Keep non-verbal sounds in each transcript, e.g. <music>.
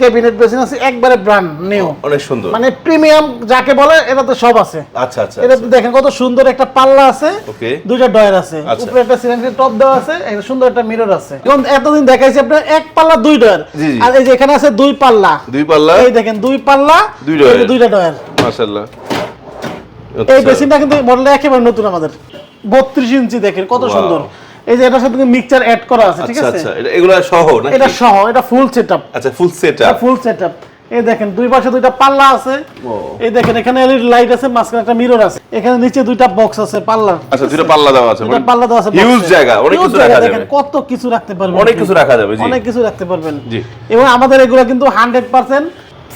Cabinet basin আছে একবারে brand new অনেক সুন্দর। মানে প্রিমিয়াম যাকে বলে সব আছে। আচ্ছা আচ্ছা এটা আচ্ছা। দেখেন কত সুন্দর একটা পাল্লা আছে ওকে। দুইটা ডয়ার আছে। আচ্ছা। উপরে একটা সিলিন্ডার টপ দেওয়া আছে একটা সুন্দর একটা মিরর আছে। এবং এতদিন দেখাইছি আপনার এক পাল্লা দুই ডয়ার। আর এই যে এখানে আছে দুই পাল্লা। দুই পাল্লা? এই দেখেন দুই পাল্লা দুই ডয়ার। দুইটা ডয়ার মাশাআল্লাহ। এই আচ্ছা। বেসিনটা কিন্তু মডেল একেবারে নতুন আমাদের। বত্রিশ ইঞ্চি দেখেন কত সুন্দর। এই যে এটার সাথে মিক্সচার অ্যাড করা আছে ঠিক আচ্ছা আছে? আচ্ছা এগুলো সহ না এটা সহ এটা ফুল সেটআপ আচ্ছা ফুল সেট এটা ফুল সেটআপ এই দেখেন দুই পাশে দুইটা পাল্লা আছে। এই দেখেন এখানে এলইডি লাইট আছে মাঝখানে একটা মিরর আছে। এখানে নিচে দুইটা বক্স আছে পাল্লার আচ্ছা দুটো পাল্লা দেওয়া আছে। দুইটা পাল্লা দেওয়া আছে হিউজ জায়গা অনেক কিছু রাখা দেখেন যাবে। কত কিছু রাখতে পারবেন অনেক কিছু রাখা যাবে জি। অনেক কিছু রাখতে পারবেন। জি। এবং আমাদের এগুলো কিন্তু হান্ড্রেড পার্সেন্ট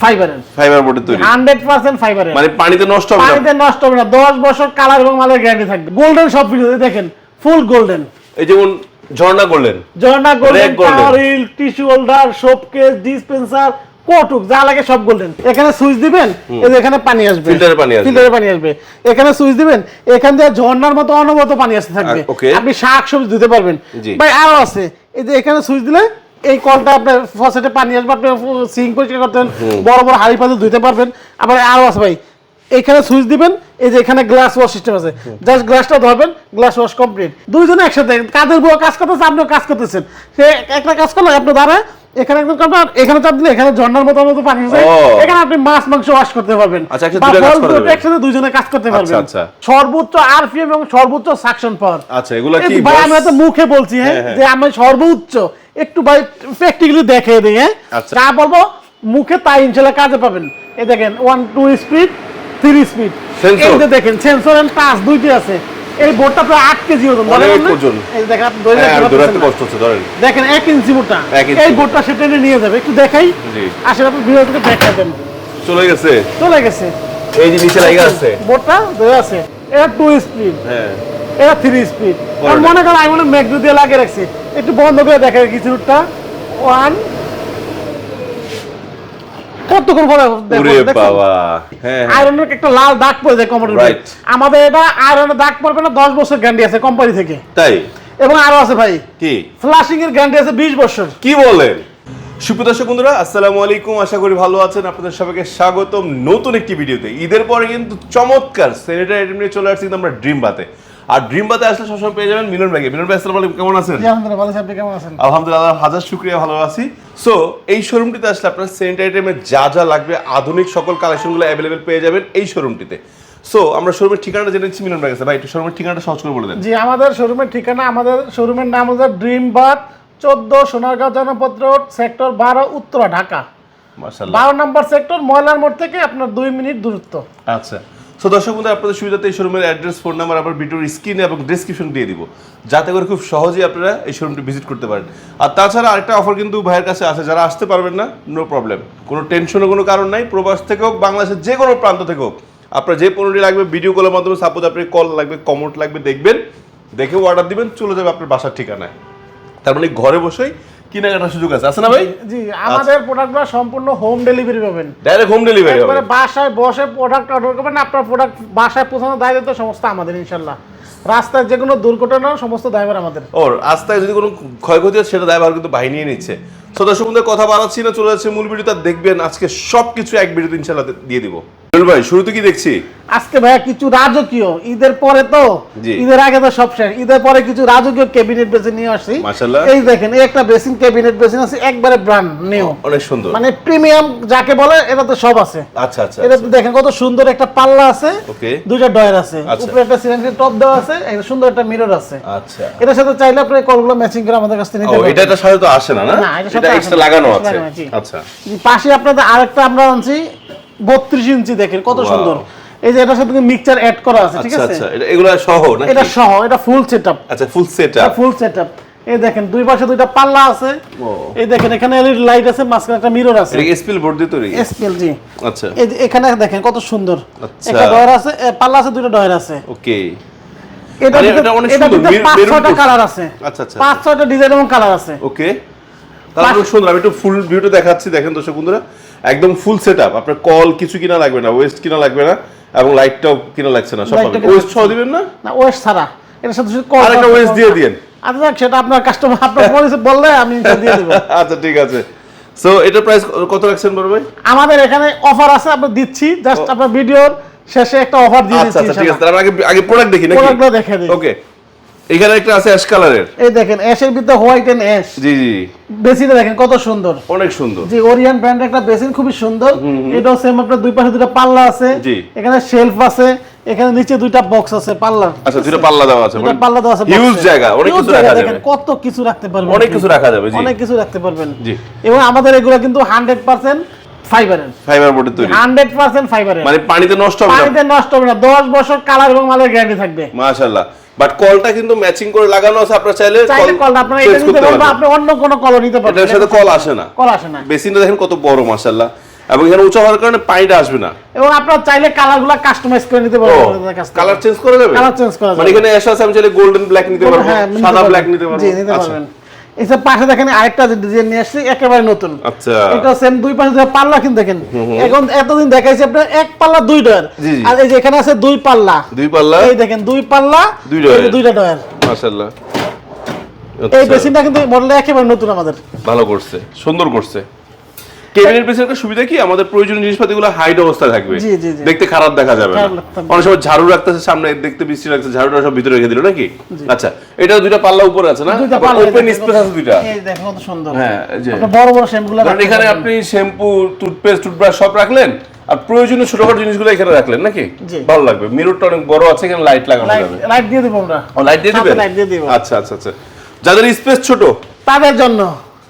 ফাইবারের ফাইবার বোর্ডে তৈরি। হান্ড্রেড পার্সেন্ট ফাইবারের মানে পানিতে নষ্ট হবে না? পানিতে নষ্ট হবে না। দশ বছর কালার এবং মালের গ্যারান্টি থাকবে। গোল্ডেন সব ভিডিও দেখেন ফুল গোল্ডেন এই যেমন ঝর্ণা করলেন Jharna golden. Towel rail tissue holder showcase dispenser কোটুক যা লাগে সব গোল্ডেন। এখানে সুইচ দিবেন এখানে পানি আসবে। এ পানি আসবে। ফিল্টারে পানি আসবে। এখানে সুইচ দিবেন এখান দিয়ে ঝর্ণার মতো অনবরত পানি আসতে থাকবে। আপনি শাক সবজি দিতে পারবেন। ভাই আরও আছে। এই যে এখানে সুইচ দিলে এই কলটা আপনার ফসেটে পানি আসবে আপনি সিঙ্ক পরিষ্কার করতেন বড় বড় হাড়ি পাতে ধুতে পারবেন। আবার আরও আছে ভাই এখানে সুইচ দিবেন এই যে এখানে গ্লাস ওয়াশ সিস্টেম আছে। জাস্ট গ্লাসটা ধরবেন গ্লাস ওয়াশ কমপ্লিট দুইজনে একসাথে কাদের বুয়া কাজ করতেছে আপনিও কাজ করতেছেন। সে একটা কাজ করল আপনি দাঁড়ায় এখানে একদম করবেন এখানে চাপ দিলে এখানে ঝর্ণার মতো মতো পানি আছে এখানে আপনি মাছ মাংস ওয়াশ করতে পারবেন। আচ্ছা, একসাথে দুইজনে কাজ করতে পারবেন। আচ্ছা। সর্বোচ্চ আরপিএম এবং সর্বোচ্চ সাকশন পাওয়ার আচ্ছা এগুলা কি ভাই আমি হয়তো মুখে বলছি হ্যাঁ হ্যাঁ, হ্যাঁ। যে আমি সর্বোচ্চ একটু ভাই প্র্যাকটিক্যালি দেখে দিই হ্যাঁ। আচ্ছা। যা বলব মুখে তাই ইনশাল্লাহ কাজে পাবেন। এই দেখেন one two speed three speed Sensor? এই যে দেখেন সেন্সর এন্ড টাচ দুইটি আছে। এই বোর্ডটা প্রায় আট কেজি ওজন অনেক ওজন। এই দেখেন আপনি ধরে হ্যাঁ রাখতে। কষ্ট হচ্ছে ধরেন। দেখেন এক ইঞ্চি মোটা এই বোর্ডটা সে টেনে নিয়ে যাবে। একটু দেখাই। আসলে আপনি ভিডিওটাকে দেখাই দেন। চলে গেছে। চলে গেছে। এই যে নিচে লাগা আছে। বোর্ডটা ধরে আছে। এটা টু স্পিড হ্যাঁ। এটা থ্রি স্পিড বড়টা। মনে করেন আমি মনে ম্যাগডু দিয়ে লাগিয়ে রাখছি। একটু বন্ধ করে দেখে কিছুটা ওয়ান কতক্ষণ পরে বাবা। হ্যাঁ হ্যাঁ। আয়রনের একটা লাল দাগ পড়ে যায় আমাদের এটা আয়রনের দাগ পড়বে না দশ বছর গ্যারান্টি আছে কোম্পানি থেকে। তাই? এবং আরও আছে ভাই কি? ফ্লাশিং এর গ্যারান্টি আছে বিশ বছর। কি বলেন? সুপ্রদর্শক বন্ধুরা আসসালামু আলাইকুম। আশা করি ভালো আছেন। আপনাদের সবাইকে স্বাগতম নতুন একটি ভিডিওতে। ঈদের পরে কিন্তু চমৎকার স্যানিটারি আইটেম নিয়ে চলে আসছি কিন্তু আমরা ড্রিম বাতে আর ড্রিম বাতে আসলে সবসময় পেয়ে যাবেন মিলন ভাইকে। মিলন ভাই আসসালামু আলাইকুম কেমন আছেন? আলহামদুলিল্লাহ ভালো আপনি কেমন আছেন? আলহামদুলিল্লাহ হাজার শুক্রিয়া ভালো আছি। সো এই শোরুমটিতে আসলে আপনার স্যানিটারি আইটেমের যা যা লাগবে আধুনিক সকল কালেকশনগুলো অ্যাভেলেবেল পেয়ে যাবেন এই শোরুমটিতে সো আমরা শোরুমের ঠিকানাটা জেনে নিচ্ছি মিলন ভাই ভাই একটু শোরুমের ঠিকানাটা সহজ করে বলে দেন। জি আমাদের শোরুমের ঠিকানা আমাদের শোরুমের নাম হচ্ছে ড্রিম বাথ চোদ্দ সোনারগাঁও জনপত্র সেক্টর বারো উত্তরা ঢাকা। বারো নম্বর সেক্টর ময়লার মোড় থেকে আপনার দুই মিনিট দূরত্ব। আচ্ছা। সো দর্শক বন্ধু আপনাদের সুবিধাতে এই শোরুমের অ্যাড্রেস ফোন নাম্বার আবার ভিডিওর স্ক্রিনে এবং ডেসক্রিপশন দিয়ে দিব। যাতে করে খুব সহজেই আপনারা এই শোরুমটি ভিজিট করতে পারেন। আর তাছাড়া আরেকটা অফার কিন্তু ভাইয়ের কাছে আছে। যারা আসতে পারবেন না নো প্রবলেম কোনো টেনশনের কোনো কারণ নাই। প্রবাস থেকে হোক, বাংলাদেশের যে কোনো প্রান্ত থেকে হোক, আপনার যে পণ্যটি লাগবে ভিডিও কলের মাধ্যমে সাপোজ আপনি কল লাগবে কমেন্ট লাগবে, দেখবেন। দেখে অর্ডার দিবেন, চলে যাবে আপনার বাসার ঠিকানায়। তার মানে ঘরে বসেই কেনাকাটার সুযোগ আছে। আছে না ভাই? জি আমাদের প্রোডাক্টগুলো সম্পূর্ণ হোম ডেলিভারি পাবেন। ডাইরেক্ট হোম ডেলিভারি হবে। একবারে বাসায় বসে প্রোডাক্ট অর্ডার করবেন আপনার প্রোডাক্ট বাসায় পৌঁছানোর দায়িত্ব সমস্ত আমাদের ইনশাল্লাহ। রাস্তায় যে কোনো দুর্ঘটনা সমস্ত দায়ভার আমাদের। ওর রাস্তায় যদি কোনো ক্ষয়ক্ষতি হয় সেটা দায়ভার কিন্তু বাহিনী নিচ্ছে। তো দর্শক কথা বাড়াচ্ছি না চলে যাচ্ছে মূল ভিডিওটা দেখবেন আজকে সবকিছু এক ভিডিওতে ইনশাল্লাহ দিয়ে দিব। ভাই শুরুতে কি দেখছি? আজকে ভাইয়া কিছু রাজকীয় ঈদের পরে তো ঈদের আগে তো সব শেষ ঈদের পরে কিছু রাজকীয় ক্যাবিনেট বেসিন নিয়ে আসছি। এই দেখেন এই একটা বেসিন ক্যাবিনেট বেসিন আছে একবারে ব্র্যান্ড নিউ অনেক সুন্দর। মানে প্রিমিয়াম যাকে বলে এটা তো সব আছে। আচ্ছা আচ্ছা এটা দেখেন কত সুন্দর একটা পাল্লা আছে. দুইটা ডয়ার আছে। আচ্ছা। উপরে একটা সিলিন্ডার টপ দেওয়া আছে একটা সুন্দর একটা মিরর আছে। আচ্ছা। এটার সাথে চাইলে আপনি কলগুলো ম্যাচিং করে আমাদের কাছ থেকে নিতে পারবেন। এটা এটার সাথে তো আসে না না? এটা এক্সট্রা লাগানো আছে। আচ্ছা। পাশে আপনাদের আরেকটা আমরা আনছি বত্রিশ ইঞ্চি দেখেন কত সুন্দর। এই যে এটার সাথে মিক্সচার অ্যাড করা আছে ঠিক আচ্ছা আছে? আচ্ছা এটা এগুলো সহ না এটা সহ এটা ফুল সেটআপ আচ্ছা ফুল সেট এটা ফুল সেটআপ এই দেখেন দুই পাশে দুইটা পাল্লা আছে। এই দেখেন এখানে এলইডি লাইট আছে মাঝখানে একটা মিরর আছে। এটা এসপিএল বোর্ড দিয়ে তৈরি? এসপিএল জি। আচ্ছা। এই এখানে দেখেন কত সুন্দর। আচ্ছা। একটা ডয়ার আছে পাল্লা আছে দুইটা ডয়ার আছে। ওকে এটা মানে এটা অনেক সুন্দর, পাঁচ ছয়টা কালার আছে। আচ্ছা আচ্ছা পাঁচ ছয়টা ডিজাইন এবং কালার আছে। ওকে তাহলে সুন্দর আমি একটু ফুল ভিউটা দেখাচ্ছি দেখেন দর্শক বন্ধুরা। একদম ফুল সেট আপ আপনার কল কিছু কিনা লাগবে না ওয়েস্ট কিনা লাগবে না এবং লাইটটাও কিনা লাগছে না সব ওয়েস্ট সহ দিবেন না? না ওয়েস্ট ছাড়া। এটার সাথে শুধু call আর একটা করা- ওয়েস্ট দিয়ে দিয়েন। আচ্ছা সেটা আপনার কাস্টমার আপনার পলিসি বললে আমি এটা দিয়ে দেবো। <laughs> আচ্ছা ঠিক আছে। সো এটার প্রাইস কত রাখছেন বড় ভাই? আমাদের এখানে অফার আছে আমরা দিচ্ছি। জাস্ট আপনার ভিডিওর শেষে একটা অফার দিয়ে আচ্ছা দিচ্ছি আচ্ছা ঠিক আছে। তাহলে আগে আগে প্রোডাক্ট দেখি নাকি? গুলো দেখে দিই। ওকে এখানে একটা আছে অ্যাশ কালারের এই দেখেন অ্যাশের ভিতরে হোয়াইট এন্ড অ্যাশ জি জি। বেসিনটা দেখেন কত সুন্দর। অনেক সুন্দর। জি ওরিয়ান ব্র্যান্ড একটা বেসিন খুবই সুন্দর। এটাও সেম আপনার দুই পাশে দুটো পাল্লা আছে। জি। এখানে শেলফ আছে এখানে নিচে দুইটা বক্স আছে পাল্লার আচ্ছা দুটো পাল্লা দেওয়া আছে। দুইটা পাল্লা দেওয়া আছে হিউজ জায়গা অনেক কিছু রাখা যাবে। কত কিছু রাখতে পারবেন অনেক কিছু রাখা যাবে জি। অনেক কিছু রাখতে পারবেন। জি। এবং আমাদের এগুলো কিন্তু হান্ড্রেড পার্সেন্ট ফাইবারের ফাইবার তৈরি। হান্ড্রেড পার্সেন্ট ফাইবারের মানে পানিতে নষ্ট হবে না? পানিতে নষ্ট হবে না। দশ বছর কালার এবং মালের গ্যারান্টি থাকবে। মাশাআল্লাহ। বাট কলটা কিন্তু ম্যাচিং করে লাগানো আছে আপনারা চাইলে চাইলে কল আপনারা এটা নিতে পারবেন। আপনি অন্য কোন কল নিতে পারবেন। এটার সাথে কল আসে না। কল আসে না। বেসিনটা দেখেন কত বড় মাশাআল্লাহ। এবং এখানে উঁচু হওয়ার কারণে পানিটা আসবে না। এবং আপনারা চাইলে কালারগুলো কাস্টমাইজ করে নিতে পারবেন। কালার চেঞ্জ করে দেবে কালার চেঞ্জ করা যাবে? মানে এখানে এসে আছে আমি চাইলে গোল্ডেন ব্ল্যাক নিতে পারব হ্যাঁ, সাদা ব্ল্যাক নিতে পারব। জি নিতে আচ্ছা। পারবেন। এসব পাশে দেখেন আরেকটা ডিজাইন নিয়ে আসছে একেবারে নতুন। আচ্ছা। এটা সেম দুই পাশে পাল্লা কিন্তু দেখেন। এখন এতদিন দেখাইছি আপনার এক পাল্লা দুই ডয়ার। আর এই যে এখানে আছে দুই পাল্লা। দুই পাল্লা? এই দেখেন দুই পাল্লা দুই ডয়ার। দুইটা ডয়ার মাশাআল্লাহ। এই আচ্ছা, বেসিনটা কিন্তু মডেলটা একেবারে নতুন আমাদের। ভালো করছে সুন্দর করছে। কেবিনের পেছনে সুবিধা কি? আমাদের প্রয়োজনীয় জিনিসপাতিগুলো হাইড অবস্থায় থাকবে। দেখতে খারাপ দেখা যাবে না। অনেক সময় ঝাড়ু রাখতেছে সামনে দেখতে বৃষ্টি রাখছে ঝাড়ুটা সব ভিতরে রেখে দিল নাকি? আচ্ছা এটা দুইটা পাল্লা উপরে আছে না? ওপেন স্পেস আছে দুইটা। এই কত সুন্দর। হ্যাঁ বড় বড় শ্যাম্পুগুলো এখানে আপনি। শ্যাম্পু টুথপেস্ট টুথব্রাশ সব রাখলেন আর প্রয়োজনীয় ছোটখাটো জিনিসগুলো এখানে রাখলেন নাকি? ভালো লাগবে। মিররটা অনেক বড় আছে এখানে লাইট লাগানো লাইট যাবে। লাইট দিয়ে দেবো আমরা। লাইট দিয়ে দিবেন। আচ্ছা আচ্ছা আচ্ছা। যাদের স্পেস ছোট তাদের জন্য।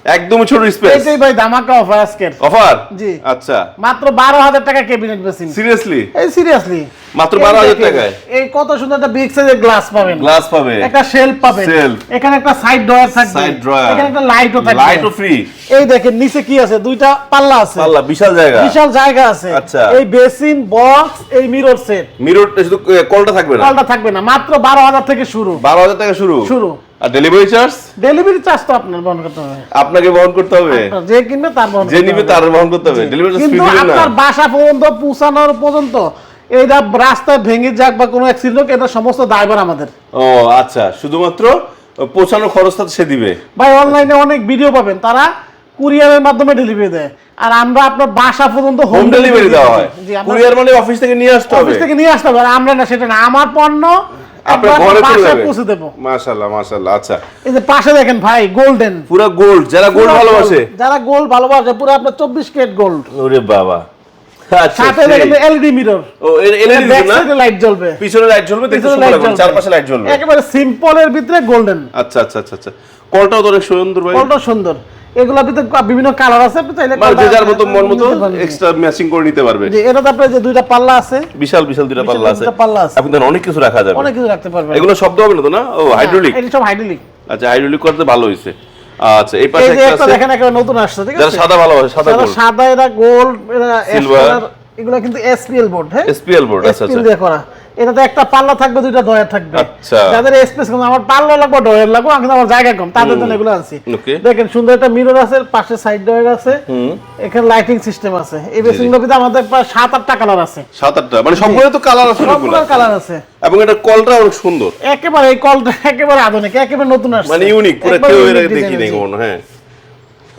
একদমই ছোট স্পেস এইটাই ভাই ধামাকা অফার আজকের। অফার জি। আচ্ছা। মাত্র বারো হাজার টাকা ক্যাবিনেট বেসিন সিরিয়াসলি এই সিরিয়াসলি মাত্র 12,000 টাকায়? এই কত সুন্দর একটা বিগ সাইজের গ্লাস পাবেন। গ্লাস পাবে একটা শেলফ পাবেন। এখানে একটা সাইড ড্রয়ার থাকবে। সাইড ড্রয়ার এখানে একটা লাইটও থাকবে। লাইটও ফ্রি এই দেখেন নিচে কি আছে? দুইটা পাল্লা আছে। পাল্লা বিশাল জায়গা। বিশাল জায়গা আছে। আচ্ছা। এই বেসিন বক্স এই মিরর সেট মিরর শুধু কলটা থাকবে না? কলটা থাকবে না। মাত্র বারো হাজার থেকে শুরু। বারো হাজার টাকা শুরু? শুরু। আর ডেলিভারি চার্জ ডেলিভারি চার্জ তো আপনার বহন করতে হবে। আপনাকে বহন করতে হবে? যে কিনবে তার বহন যে নিবে তার বহন করতে হবে। ডেলিভারি চার্জ কিন্তু আপনার বাসা পর্যন্ত পৌঁছানোর পর্যন্ত এইটা রাস্তায় ভেঙে যাক বা কোনো অ্যাক্সিডেন্ট হোক এটা সমস্ত দায়ভার আমাদের। ও আচ্ছা। শুধুমাত্র পৌঁছানোর খরচটা সে দিবে। ভাই অনলাইনে অনেক ভিডিও পাবেন। তারা কুরিয়ারের মাধ্যমে ডেলিভারি দেয়। আর আমরা আপনার বাসা পর্যন্ত হোম ডেলিভারি দেওয়া হয়। কুরিয়ার মানে অফিস থেকে নিয়ে আসতে হবে। অফিস থেকে নিয়ে আসতে হবে। আর আমরা না সেটা না। আমার পণ্য আপনার ঘরে চলে পৌঁছে দেবো। মাশাআল্লাহ মাশাআল্লাহ আচ্ছা। এই যে পাশে দেখেন ভাই গোল্ডেন পুরো গোল্ড যারা গোল্ড ভালোবাসে। যারা গোল্ড ভালোবাসে পুরো আপনার চব্বিশ কেট গোল্ড ওরে বাবা। আচ্ছা সাথে দেখেন এলইডি মিরর ও এলইডি সাইডে লাইট জ্বলবে। পিছনে লাইট জ্বলবে দেখতে সুন্দর লাগবে চারপাশে লাইট জ্বলবে। একেবারে সিম্পলের ভিতরে গোল্ডেন আচ্ছা আচ্ছা আচ্ছা আচ্ছা। কলটাও তো অনেক সুন্দর ভাই। কলটা সুন্দর। এগুলোর ভিতরে বিভিন্ন কালার আছে আপনি চাইলে মানে যে যার মতো মন মতো এক্সট্রা ম্যাচিং করে নিতে পারবে। জি এটাতে আপনার যে দুইটা পাল্লা আছে বিশাল বিশাল বিশাল পাল্লা আছে। পাল্লা আছে। আপনি অনেক কিছু রাখা যাবে। অনেক কিছু রাখতে পারবেন। এগুলো শব্দ হবে না তো না? ও হাইড্রোলিক এটা সব হাইড্রোলিক আচ্ছা হাইড্রোলিক করতে ভালো হয়েছে। আচ্ছা এই পাশে যে একটা আছে। দেখেন একটা নতুন আসছে ঠিক যারা আছে? সাদা ভালোবাসে সাদা যারা গোল্ড সাদা এরা গোল্ড এরা Silver। এগুলো কিন্তু এসপিএল বোর্ড হ্যাঁ? এসপিএল বোর্ড আচ্ছা আচ্ছা। দিয়ে করা। এটাতে একটা পাল্লা থাকবে দুইটা ডয়ার থাকবে। আচ্ছা। যাদের স্পেস কম আমার পাল্লা লাগবে ডয়ার লাগবে কিন্তু আমার জায়গা কম তাদের জন্য এগুলো আনছি। দেখেন সুন্দর একটা মিরর আছে পাশে সাইড ডয়ার আছে এখানে লাইটিং সিস্টেম আছে। এই বেসিনগুলোর ভিতরে আমাদের প্রায় সাত আটটা কালার আছে। সাত আটটা মানে সবগুলো তো কালার আছে সবগুলোর কালার আছে। এবং এটা কলটা অনেক সুন্দর। একেবারে এই কলটা একেবারে আধুনিক একেবারে নতুন আসছে। মানে ইউনিক পুরো কেউ এর দেখি নাই। কখনো হ্যাঁ।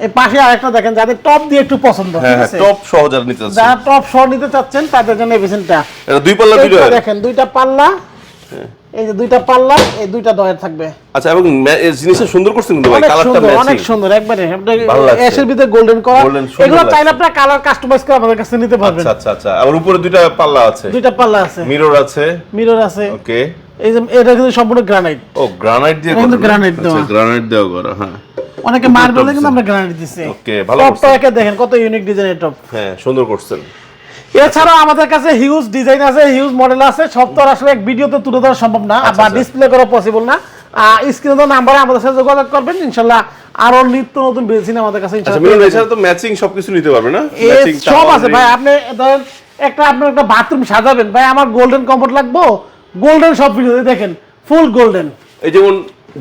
এই পাশে আরেকটা দেখেন যাদের টপ দিয়ে একটু পছন্দ হ্যাঁ ঠিক হ্যাঁ? টপ সহজ আর নিতে চাচ্ছি যারা টপ শো নিতে চাচ্ছেন তাদের জন্য এই বেসিনটা এটা দুই পাল্লা দুইটা দেখেন দুইটা পাল্লা এই যে দুইটা পাল্লা এই দুইটা ডয়ার থাকবে। আচ্ছা এবং জিনিসটা সুন্দর করছেন কিন্তু ভাই কালারটা ম্যাচিং অনেক সুন্দর একবারে। অ্যাশের ভিতরে গোল্ডেন করা এগুলো চাইলে আপনারা কালার কাস্টমাইজ করে আমাদের কাছে নিতে পারবেন। আচ্ছা আচ্ছা আচ্ছা। আর উপরে দুইটা পাল্লা আছে। দুইটা পাল্লা আছে। মিরর আছে। মিরর আছে। ওকে এই যে এটা কিন্তু সম্পূর্ণ গ্রানাইট ও গ্রানাইট দিয়ে করা। granite আচ্ছা দেওয়া। গ্রানাইট দেওয়া করা হ্যাঁ। অনেকে মার্বেলে কিন্তু আমরা গ্রানাইট দিছি। ওকে ভালো টপটা একে দেখেন কত ইউনিক ডিজাইনের টপ হ্যাঁ সুন্দর করছেন। এছাড়াও আমাদের কাছে হিউজ ডিজাইন আছে হিউজ মডেল আছে সব তো আসলে এক ভিডিওতে তুলে ধরা সম্ভব না আচ্ছা, বা। ডিসপ্লে করা পসিবল না। স্ক্রিনে তো নাম্বারে আমাদের সাথে যোগাযোগ করবেন ইনশাল্লাহ আরও নিত্য নতুন বেসিন আমাদের কাছে আচ্ছা ইনশাল্লাহ এছাড়া তো ম্যাচিং সবকিছু নিতে পারবে না? ম্যাচিং সব আছে ভাই আপনি ধরেন একটা আপনার একটা বাথরুম সাজাবেন ভাই আমার গোল্ডেন কমফোর্ট লাগবো গোল্ডেন সব ভিডিওতে দেখেন ফুল গোল্ডেন এই যেমন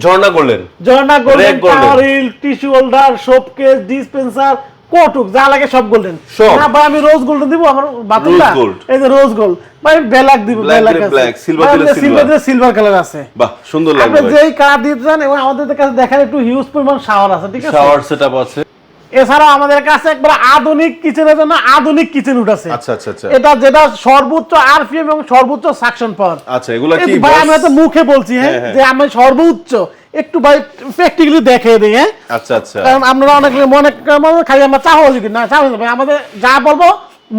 ঝর্ণা করলেন ঝর্ণা করলেন। Towel rail tissue holder soap case dispenser কোটুক যা লাগে সব গোল্ডেন। না ভাই আমি রোজ গোল্ড দিব আমার বাতুলটা এই যে রোজ গোল্ড। ভাই ব্ল্যাক দিব ব্ল্যাক আছে। silver। সিলভার সিলভার কালার আছে। বাহ সুন্দর আপনি যেই কালার দিতে চান এবং আমাদের কাছে দেখার একটু হিউজ পরিমাণ শাওয়ার আছে ঠিক আছে? শাওয়ার সেটআপ আছে। এছাড়াও আমাদের কাছে একবার আধুনিক কিচেনের জন্য আধুনিক কিচেন উঠ আছে। আচ্ছা আচ্ছা আচ্ছা। এটা যেটা সর্বোচ্চ আরপিএম এবং সর্বোচ্চ সাকশন পাওয়ার। আচ্ছা এগুলা কি ভাই? আমি তো মুখে বলছি হ্যাঁ হ্যাঁ, হ্যাঁ। যে আমি সর্বোচ্চ একটু ভাই প্র্যাকটিক্যালি দেখে দিই হ্যাঁ। আচ্ছা আচ্ছা। কারণ আপনারা অনেক মনে মনে খালি আমরা চাহো যদি না চাহো ভাই আমাদের যা বলব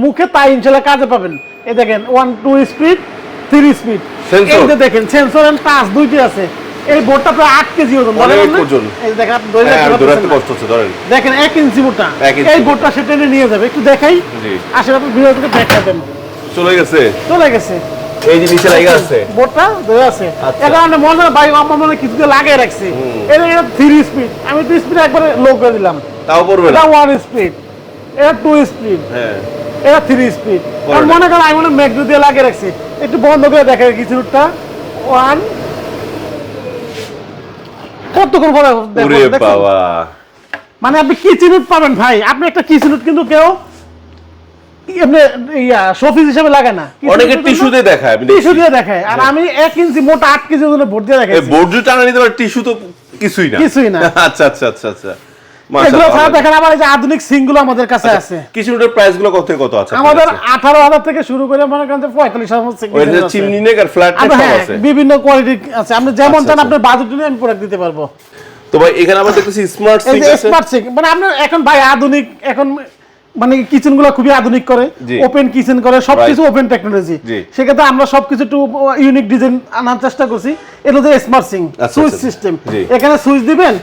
মুখে তাই ইনশাল্লাহ কাজে পাবেন। এই দেখেন one two speed three speed Sensor? এই দেখেন সেন্সর এন্ড টাচ দুইটি আছে। এই বোর্ডটা প্রায় আট কেজি ওজন অনেক বলেন না? ওজন। এই দেখেন আপনি ধরে হ্যাঁ। কষ্ট হচ্ছে ধরেন। দেখেন এক ইঞ্চি ইঞ্চি এই বোর্ডটা সে টেনে নিয়ে যাবে। একটু দেখাই। আসলে আপনি দেখাবেন চলে গেছে। চলে গেছে। এই যে নিচে লাগা আছে। বোর্ডটা ধরে আছে। আচ্ছা। এখন মনে ভাই আমার মনে কিছু লাগিয়ে রাখছি। এটা থ্রি স্পিড আমি টু স্পিড একবারে লো করে দিলাম। তাও পড়বে না। ওয়ান স্পিড এটা টু স্পিড হ্যাঁ। এটা থ্রি স্পিড মনে করেন আমি মনে দিয়ে লাগিয়ে রাখছি। একটু বন্ধ করে দেখে কিছুটা ওয়ান বাবা। মানে আপনি কিচেনুট পাবেন ভাই? আপনি একটা কিচেনুট কিন্তু কেউ ইয়া শোপিস হিসেবে লাগে না। অনেকে টিস্যু দিয়ে দেখায় টিস্যু দিয়ে দেখায়। আর আমি এক ইঞ্চি মোটা আট কেজি ওজনের ভোট দিয়ে দেখাই বোর্ড টানা নিতে পারে টিস্যু তো কিছুই না। কিছুই না। আচ্ছা আচ্ছা আচ্ছা আচ্ছা। এগুলো ছাড়া দেখেন আবার এই যে আধুনিক সিংগুলো আমাদের কাছে আছে। কিছু প্রাইসগুলো কত কত আছে আমাদের কাছে? আঠারো হাজার থেকে শুরু করে মনে করেন যে পঁয়তাল্লিশ হাজার সিং যে চিমনি নেক আর ফ্ল্যাট আছে। বিভিন্ন কোয়ালিটি আছে। আপনি যেমন আচ্ছা, চান আচ্ছা। আপনার বাজেট নিয়ে আমি প্রোডাক্ট দিতে পারব। তো ভাই এখানে আমরা দেখতেছি স্মার্ট এই আছে। স্মার্ট সিং মানে আপনার এখন ভাই আধুনিক এখন মানে কিচেনগুলো খুবই আধুনিক করে ওপেন কিচেন করে সবকিছু ওপেন টেকনোলজি সেক্ষেত্রে আমরা সবকিছু একটু ইউনিক ডিজাইন আনার চেষ্টা করছি। এটা হচ্ছে স্মার্ট সিং সুইচ। সিস্টেম এখানে সুইচ দিবেন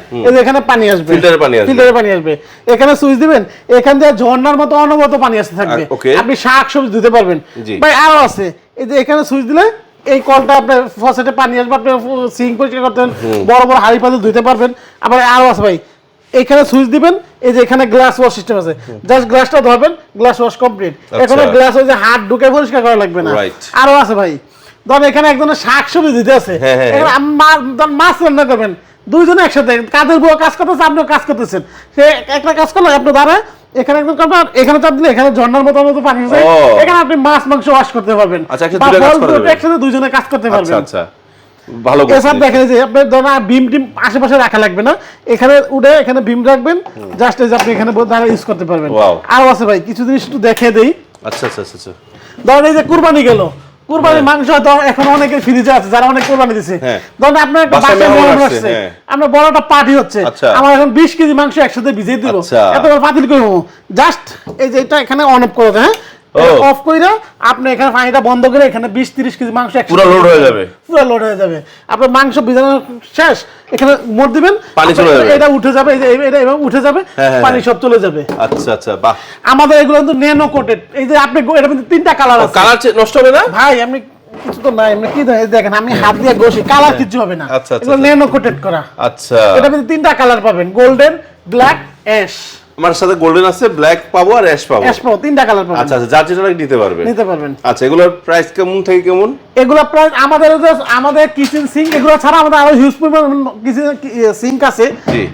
এখানে পানি আসবে। ফিল্টারে পানি আসবে। ফিল্টারে পানি আসবে। এখানে সুইচ দিবেন এখান দিয়ে ঝর্ণার মতো অনবরত পানি আসতে থাকবে। আপনি শাক সবজি দিতে পারবেন। ভাই আরও আছে। এই যে এখানে সুইচ দিলে এই কলটা আপনার ফসেটে পানি আসবে আপনি সিং পরিষ্কার করতেন বড় বড় হাড়ি পাতে ধুতে পারবেন। আবার আরও আছে ভাই এখানে সুইচ দিবেন এই যে এখানে গ্লাস ওয়াশ সিস্টেম আছে। জাস্ট গ্লাসটা ধরবেন গ্লাস ওয়াশ কমপ্লিট এখানে গ্লাস ওই যে হাত ঢুকে পরিষ্কার করা লাগবে না. আরও আছে ভাই। ধরেন এখানে একজনের শাক সবজি দিতে আছে। হ্যাঁ, হ্যাঁ, ধরেন মাছ রান্না করবেন। দুইজনে একসাথে কাজের বুয়া কাজ করতেছে আপনিও কাজ করতেছেন। সে একটা কাজ করল আপনি দাঁড়ায় এখানে একদম করবেন এখানে চাপ দিলে এখানে ঝর্ণার মতো মতো পানি এখানে আপনি মাছ মাংস ওয়াশ করতে পারবেন। আচ্ছা, একসাথে যাবে। একসাথে দুইজনে কাজ করতে আচ্ছা পারবেন। আচ্ছা। ভালো দেখেন যে আপনার ধরুন বিম টিম আশেপাশে রাখা লাগবে না এখানে উঠে এখানে বিম রাখবেন জাস্ট এই যে আপনি এখানে দ্বারা ইউজ করতে পারবেন. আরও আছে ভাই কিছু জিনিস একটু দেখে দেই আচ্ছা আচ্ছা আচ্ছা আচ্ছা ধরেন এই যে কুরবানি গেল কুরবানির মাংস হয়তো এখন অনেকের ফ্রিজে আছে যারা অনেক কুরবানি দিছে হ্যাঁ। ধরেন আপনার একটা মেহমান আসছে, হ্যাঁ। আমরা বড় একটা পার্টি হচ্ছে আচ্ছা। আমার এখন বিশ কেজি মাংস একসাথে ভিজিয়ে দিব আচ্ছা। এত বড় পাতিল করব জাস্ট এই যে এটা এখানে অন অফ করে হ্যাঁ। অফ করে আপনি এখানে পানিটা বন্ধ করে এখানে বিশ তিরিশ কেজি মাংস পুরো load হয়ে যাবে। পুরো লোড হয়ে যাবে। আপনার মাংস শেষ এখানে মোট দিবেন পানি চলে যাবে। এটা উঠে যাবে এই যে এটা এভাবে উঠে যাবে হ্যাঁ, হ্যাঁ, পানি হ্যাঁ। সব চলে যাবে। আচ্ছা আচ্ছা বাহ। আমাদের এগুলো কিন্তু ন্যানো কোটেড এই যে আপনি এটার মধ্যে তিনটা কালার আছে। কালার নষ্ট হবে না? ভাই আপনি কিছু তো নাই কি দেখেন, আমি হাত দিয়ে ঘষি কালার কিছু হবে না। আচ্ছা, আচ্ছা, এগুলো আচ্ছা। ন্যানো কোটেড করা। আচ্ছা। এটার মধ্যে তিনটা কালার পাবেন গোল্ডেন ব্ল্যাক অ্যাশ আমার সাথে গোল্ডেন আছে ব্ল্যাক পাবো আর অ্যাশ পাবো। অ্যাশ পাবো তিনটা কালার পাবেন। আচ্ছা আচ্ছা যার যেটা নিতে পারবে। নিতে পারবেন। আচ্ছা এগুলোর প্রাইস কেমন থেকে কেমন? এগুলো প্রায় আমাদের আমাদের কিচেন সিঙ্ক এগুলো ছাড়া আমাদের আরও হিউজ পরিমাণ কিচেন সিঙ্ক আছে।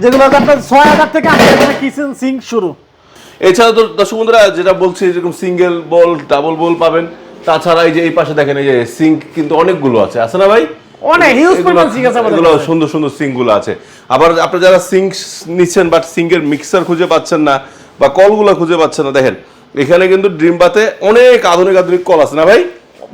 যেগুলো আপনার ছয় হাজার থেকে আমাদের কিচেন সিঙ্ক শুরু। এছাড়া তো দর্শক বন্ধুরা যেটা বলছি যেরকম সিঙ্গেল বল ডাবল বল পাবেন। তাছাড়া এই যে এই পাশে দেখেন এই যে সিঙ্ক কিন্তু অনেকগুলো আছে। আছে না ভাই? অনেক হিউজ পরিমাণ সিং আছে এগুলো সুন্দর সুন্দর সিংগুলো গুলো আছে। আবার আপনারা যারা সিং নিচ্ছেন বাট সিঙ্কের মিক্সার খুঁজে পাচ্ছেন না বা কলগুলো খুঁজে পাচ্ছেন না দেখেন এখানে কিন্তু ড্রিম বাতে অনেক আধুনিক আধুনিক কল আছে না ভাই?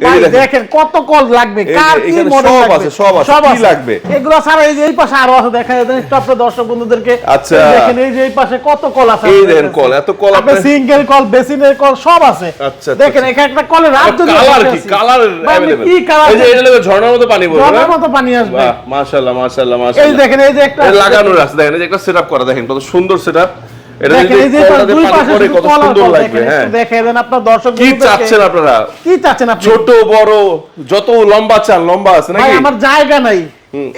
দেখেন। দেখেন কত কল লাগবে কার কি এখানে মডেল সব আছে, সব আছে। লাগবে? এগুলো ছাড়া এই যে এই পাশে আরও আছে দেখা যায় একটু দর্শক বন্ধুদেরকে আচ্ছা। দেখেন এই যে এই পাশে কত কল আছে এই দেখেন কল, এত কল সিঙ্গেল কল বেসিনের কল সব আছে আচ্ছা, দেখেন আচ্ছা। এখানে একটা কলের রাত যদি কালার। কি কালার কি কালার এই যে এটা লাগবে ঝর্ণার মতো পানি পড়বে জলের না? মতো পানি আসবে বাহ মাশাআল্লাহ মাশাআল্লাহ এই দেখেন এই যে একটা লাগানোর আছে দেখেন এই যে একটা সেটআপ করা দেখেন কত সুন্দর সেটআপ এটা যদি এই যে কলটাতে দুই পাশে কত সুন্দর লাগবে হ্যাঁ। একটু দেন আপনার দর্শক কি চাচ্ছেন আপনারা? কি চাচ্ছেন আপনি? ছোট বড় যত লম্বা চান লম্বা আছে নাকি? আমার জায়গা নাই।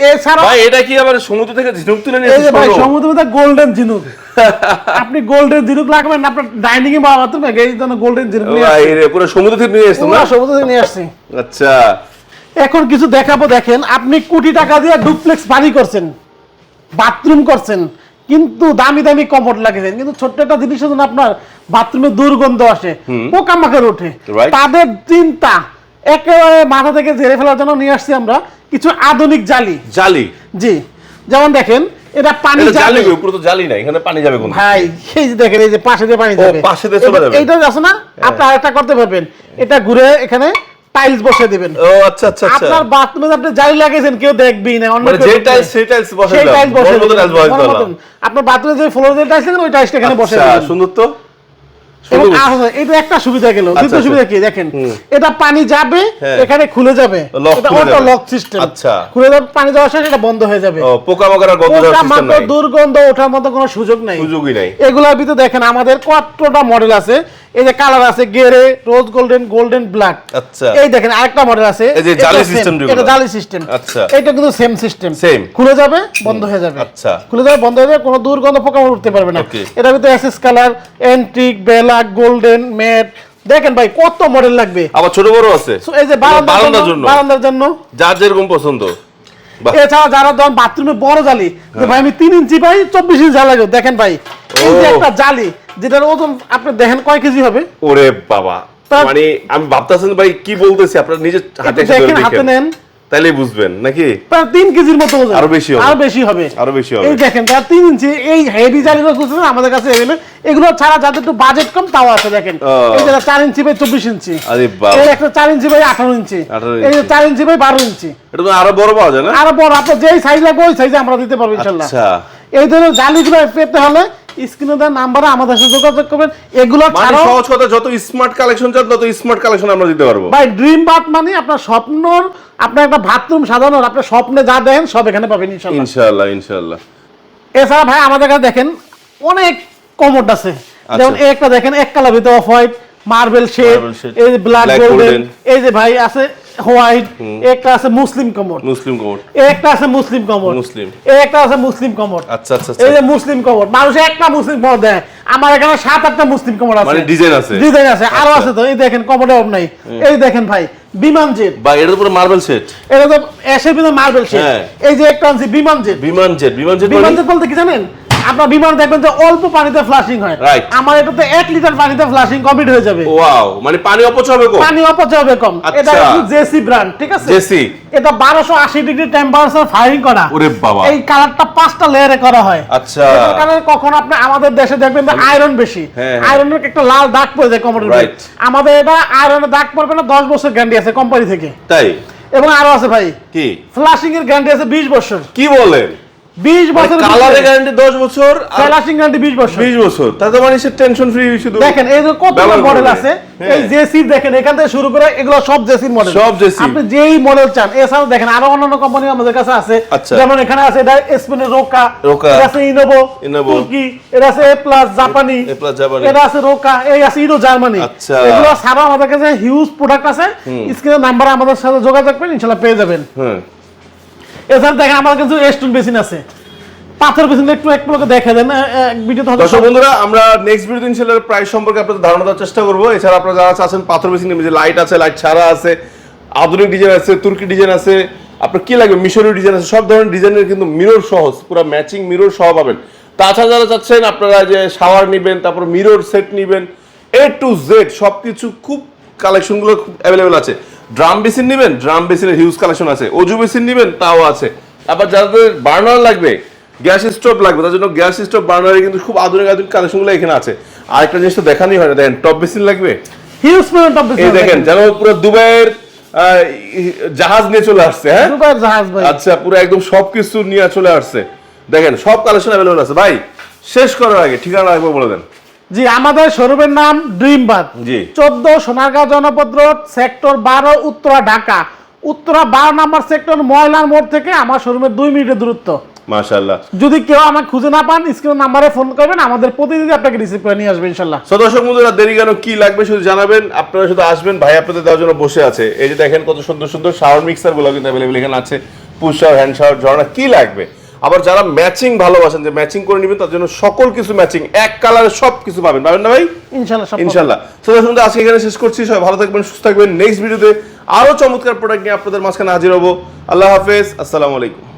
এছাড়া ভাই এটা কি আবার সমুদ্র থেকে ঝিনুক তুলে নিয়ে এই ভাই এসেছে ছোট? গোল্ডেন ঝিনুক। <laughs> আপনি গোল্ডেন ঝিনুক লাগবেন আপনার ডাইনিং এ বা বাথরুমে এই জন্য গোল্ডেন ঝিনুক নিয়ে ভাই রে পুরো সমুদ্র থেকে নিয়ে এসেছেন না? সমুদ্র থেকে নিয়ে আসছি। আচ্ছা। এখন কিছু দেখাবো দেখেন আপনি কোটি টাকা দিয়ে ডুপ্লেক্স বাড়ি করছেন বাথরুম করছেন। কিন্তু দামি দামি কমোড লাগিয়েছেন কিন্তু ছোট্ট একটা জিনিসের জন্য আপনার বাথরুমে দুর্গন্ধ আসে পোকামাকড় ওঠে। তাদের চিন্তা একেবারে মাথা থেকে জেরে ফেলার জন্য নিয়ে আসছি আমরা কিছু আধুনিক জালি। জালি? জি। যেমন দেখেন এটা পানি জালি। উপরে তো জালি নাই এখানে পানি যাবে কোন ভাই এই যে দেখেন এই যে পাশে দিয়ে পানি যাবে। পাশে দিয়ে চলে যাবে। এইটা আছে না? আপনি আরেকটা করতে পারবেন। এটা ঘুরে এখানে টাইলস বসে দিবেন। ও আচ্ছা আচ্ছা আচ্ছা। আপনার বাথরুমে আপনি জালি লাগিয়েছেন কেউ দেখবেই না অন্য মানে যে টাইলস সেই টাইলস বসে সেই টাইলস বসে টাইলস বসে আপনার বাথরুমে যে ফ্লোর যে টাইলস ওই টাইলসটা এখানে বসে আচ্ছা সুন্দর তো। এবং সুন্দর। আর হচ্ছে, এটা একটা সুবিধা গেল। দ্বিতীয় আচ্ছা। সুবিধা কি দেখেন এটা পানি যাবে হ্যাঁ। এখানে খুলে যাবে। এটা অটো। লক সিস্টেম আচ্ছা। খুলে যাবে পানি যাওয়ার সাথে এটা বন্ধ হয়ে যাবে। পোকামাকড় গন্ধ সিস্টেম নাই। দুর্গন্ধ ওঠার মতো কোনো সুযোগ নাই। সুযোগই নাই। এগুলোর ভিতরে দেখেন আমাদের কতটা মডেল আছে। এই যে কালার আছে grey rose golden golden black আচ্ছা এই দেখেন আরেকটা মডেল আছে এই যে এটা জালি যেগুলো। এটা জালি সিস্টেম আচ্ছা। এটা কিন্তু সেম সিস্টেম Same। খুলে যাবে বন্ধ হয়ে যাবে আচ্ছা। খুলে যাবে বন্ধ হয়ে যাবে কোনো দুর্গন্ধ পোকামাকড় উঠতে পারবে না. এটার ভিতরে assess colour antique black golden matte দেখেন ভাই কত মডেল লাগবে আবার ছোট বড় আছে এই যে বারান্দার জন্য বারান্দার জন্য যার যেরকম পছন্দ। এছাড়া যারা ধরেন বাথরুমে বড় জালি ভাই আমি তিন ইঞ্চি পাই চব্বিশ ইঞ্চি জালি দেখেন ভাই এই যে একটা জালি যেটার ওজন আপনি দেখেন কয় কেজি হবে? ওরে বাবা মানে আমি ভাবতেছেন ভাই কি বলতেছি আপনার নিজের হাতে দেখেন হাতে নেন। তাইলেই বুঝবেন নাকি? প্রায় তিন কেজির মতো ওজন। আরও বেশি হবে। আরও বেশি হবে। আরও বেশি হবে। এই দেখেন যারা তিন ইঞ্চি এই হেভি জালিগুলো খুঁজছেন আমাদের কাছে এগুলো এগুলো ছাড়া যাদের একটু বাজেট কম তাও আছে দেখেন। এই যেটা চার ইঞ্চি বাই চব্বিশ ইঞ্চি। এই একটা চার ইঞ্চি বাই আঠারো ইঞ্চি এই যে চার ইঞ্চি বাই বারো ইঞ্চি। এটা তো আরও বড় পাওয়া যায় না? আরও বড় আপনার যেই সাইজ লাগবে ওই সাইজে আমরা দিতে পারব ইনশাল্লাহ। আচ্ছা। এই ধরনের জালিগুলো পেতে হলে স্ক্রিনে দেওয়ার নাম্বারে আমাদের সাথে যোগাযোগ করবেন। এগুলো মানে ছাড়াও সহজ কথা যত স্মার্ট কালেকশন চান তত স্মার্ট কালেকশন আমরা দিতে পারব। ভাই ড্রিম বাথ মানে আপনার স্বপ্নর আপনার একটা বাথরুম সাজানোর আপনার স্বপ্নে যা দেখেন সব এখানে পাবেন ইনশাল্লাহ ইনশাআল্লাহ ইনশাআল্লাহ। এছাড়া ভাই আমাদের কাছে দেখেন অনেক কমোড আছে। যেমন এই একটা দেখেন এক কালার ভিতরে অফ হোয়াইট মার্বেল শেড এই যে ব্ল্যাক গোল্ডেন এই যে ভাই আছে হোয়াইট একটা আছে মুসলিম কমোড মুসলিম এই একটা আছে মুসলিম কমোড মুসলিম। একটা আছে মুসলিম কমোড আচ্ছা আচ্ছা আচ্ছা। এই যে মুসলিম কমোড মানুষ একটা মুসলিম কমোড দেয়। আমার এখানে সাত আটটা মুসলিম কমোড আছে। মানে ডিজাইন আছে। ডিজাইন আছে আরও আচ্ছা। আছে তো। এই দেখেন কমোডে অফ নাই। এই দেখেন ভাই বিমান জেট। বা এটা তো পুরো মার্বেল সেট এটা তো ভিতরে মার্বেল হ্যাঁ। এই যে একটা আনছি বিমান জেট। বিমান জেট বিমান জেট বিমান মানে জেট বলতে কি জানেন? আপনার বিমান দেখবেন যে অল্প পানিতে ফ্লাশিং হয়. আমার এটাতে এক লিটার পানিতে ফ্লাশিং কমপ্লিট হয়ে যাবে। ওয়াও মানে পানি অপচয় হবে কম? পানি অপচয় হবে কম। আচ্ছা। এটা জেসি ব্র্যান্ড ঠিক আছে? জেসি। এটা বারোশো আশি ডিগ্রি টেম্পারেচার ফায়ারিং করা। ওরে বাবা। এই কালারটা পাঁচটা লেয়ারে করা হয়। আচ্ছা। কারণে কখন আপনি আমাদের দেশে দেখবেন যে আয়রন বেশি। হ্যাঁ, হ্যাঁ। আয়রনের একটা লাল দাগ পড়ে যায় কোমরের। আমাদের এটা আয়রনের দাগ পড়বে না দশ বছর গ্যারান্টি আছে কোম্পানি থেকে। তাই? এবং আরও আছে ভাই। কি? ফ্লাশিং এর গ্যারান্টি আছে বিশ বছর। কি বলেন? বিশ বছর কালারে গ্যারান্টি 10 বছর গ্যারান্টি বিশ বছর 20 বছর তাতে মানে সে টেনশন ফ্রি শুধু দেখেন এই যে কত মডেল আছে হ্যাঁ। এই জেসির দেখেন এখান থেকে শুরু করে এগুলো সব জেসির মডেল সব JC আপনি যেই মডেল চান এছাড়াও দেখেন আরও অন্যান্য কোম্পানি আমাদের কাছে আছে আচ্ছা। যেমন এখানে আছে এটা স্পেনের রোকা রোকা। এটা আছে ইনোভো। তুর্কি এটা আছে এ প্লাস জাপানি A plus জাপানি। এটা আছে রোকা এই আছে ইনো জার্মানি আচ্ছা। এগুলো ছাড়াও আমাদের কাছে হিউজ প্রোডাক্ট আছে স্ক্রিনের নাম্বারে আমাদের সাথে যোগাযোগ করেন ইনশাআল্লাহ পেয়ে যাবেন হ্যাঁ এছাড়া দেখেন আমাদের কাছে স্টোন বেসিন আছে। পাথর বেসিন একটু একটু লোকে দেখা দেন ভিডিও তো দর্শক বন্ধুরা আমরা নেক্সট ভিডিও ইনশাআল্লাহ প্রাইস সম্পর্কে আপনাদের ধারণা দেওয়ার চেষ্টা করব। এছাড়া আপনারা যারা চাচ্ছেন পাথর বেসিন যে লাইট আছে লাইট ছাড়া আছে আধুনিক ডিজাইন আছে তুর্কি ডিজাইন আছে আপনার কি লাগবে? মিশরীয় ডিজাইন আছে সব ধরনের ডিজাইনের কিন্তু মিরর সহজ পুরো ম্যাচিং মিরর সহ পাবেন। তাছাড়া যারা চাচ্ছেন আপনারা যে শাওয়ার নেবেন তারপর মিরর সেট নেবেন এ টু জেড সবকিছু খুব কালেকশনগুলো খুব অ্যাভেলেবেল আছে। ড্রাম বেসিন নেবেন ড্রাম বেসিনের হিউজ কালেকশন আছে। অজু বেসিন নেবেন তাও আছে। আবার যাদের বার্নার লাগবে গ্যাস স্টোভ লাগবে তার জন্য গ্যাস স্টোভ বার্নারে কিন্তু খুব আধুনিক আধুনিক কালেকশনগুলো এখানে আছে। আরেকটা জিনিস তো দেখানোই হয় না দেখেন টপ বেসিন লাগবে। হিউজ পরিমাণ টপ বেসিন এই দেখেন যেন পুরো দুবাইয়ের জাহাজ নিয়ে চলে আসছে হ্যাঁ? দুবাইয়ের জাহাজ ভাই। আচ্ছা পুরো একদম সবকিছু নিয়ে চলে আসছে। দেখেন সব কালেকশন অ্যাভেলেবল আছে। ভাই শেষ করার আগে ঠিকানা একবার বলে দেন। জি আমাদের শোরুমের নাম ড্রিম বাদ জি। চোদ্দ সোনারগাঁও জনপদ রোড সেক্টর বারো উত্তরা ঢাকা। উত্তরা বারো নাম্বার সেক্টর ময়লার মোড় থেকে আমার শোরুমের দুই মিনিটের দূরত্ব। মাশাআল্লাহ। যদি কেউ আমাকে খুঁজে না পান স্ক্রিন নাম্বারে ফোন করবেন আমাদের প্রতিদিন আপনাকে রিসিভ করে নিয়ে আসবে ইনশাল্লাহ সো দর্শক বন্ধুরা দেরি কেন কি লাগবে শুধু জানাবেন আপনারা শুধু আসবেন ভাই আপনাদের দেওয়ার জন্য বসে আছে। এই যে দেখেন কত সুন্দর সুন্দর শাওয়ার মিক্সারগুলো কিন্তু অ্যাভেলেবেল এখানে আছে পুশ শাওয়ার হ্যান্ড শাওয়ার ঝর্ণা কি লাগবে? আবার যারা ম্যাচিং ভালোবাসেন যে ম্যাচিং করে নেবেন তার জন্য সকল কিছু ম্যাচিং এক কালারে সব কিছু পাবেন। পাবেন না ভাই? ইনশাল্লাহ ইনশাল্লাহ। তো দর্শক আজকে এখানে শেষ করছি। সবাই ভালো থাকবেন সুস্থ থাকবেন। নেক্সট ভিডিওতে আরও চমৎকার প্রোডাক্ট নিয়ে আপনাদের মাঝখানে হাজির হব। আল্লাহ হাফেজ আসসালামু আলাইকুম।